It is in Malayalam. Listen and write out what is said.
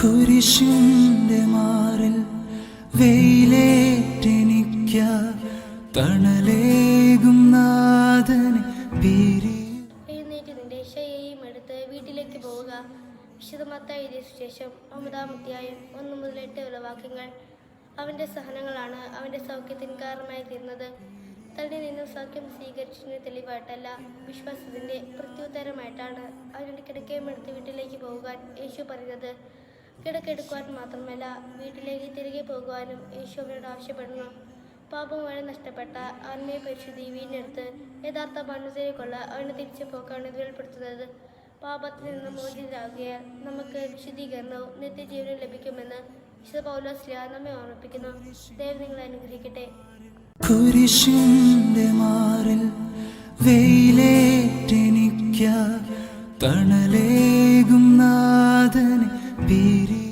കുരിശിന്റെ മാറിൽ വെയിലേറ്റെനിക്ക തണലേകും നാഥനെ പിരി വീട്ടിലേക്ക് പോവുക. വിശദമത്തായ ശേഷം ഒമ്പതാം അധ്യായം ഒന്ന് മുതൽ എട്ട് വരെ വാക്യങ്ങൾ. അവന്റെ സഹനങ്ങളാണ് അവന്റെ സൗഖ്യത്തിന് കാരണമായി തീർന്നത്. തന്നിൽ നിന്നും സൗഖ്യം സ്വീകരിച്ചതിന് തെളിവായിട്ടല്ല വിശ്വാസത്തിന്റെ പ്രത്യുത്തരമായിട്ടാണ് അവരുടെ കിടക്കയും എടുത്ത് വീട്ടിലേക്ക് പോകാൻ യേശു പറയുന്നത് കിടക്കെടുക്കുവാൻ മാത്രമല്ല വീട്ടിലേക്ക് തിരികെ പോകുവാനും യേശു ആവശ്യപ്പെടണം പാപം വഴി നഷ്ടപ്പെട്ട ആത്മീയ പരിശുദ്ധി വീണ്ടെടുത്ത് യഥാർത്ഥ മനുഷ്യരെക്കൊള്ള അവനെ തിരിച്ചു പോക്കാണ് ഇത് പാപത്തിൽ നിന്ന് മോചിതരാകുകയാൽ നമുക്ക് വിശുദ്ധീകരണവും നിത്യജീവനവും ലഭിക്കുമെന്ന് വിശുദ്ധ പൗലോസ്ലിയ നമ്മെ ഓർമ്മിപ്പിക്കുന്നു. ദൈവം നിങ്ങളെ അനുഗ്രഹിക്കട്ടെ. കുരിശിന്റെ മാറിൽ വെയിലേറ്റെനിക്ക തണലേകും Beating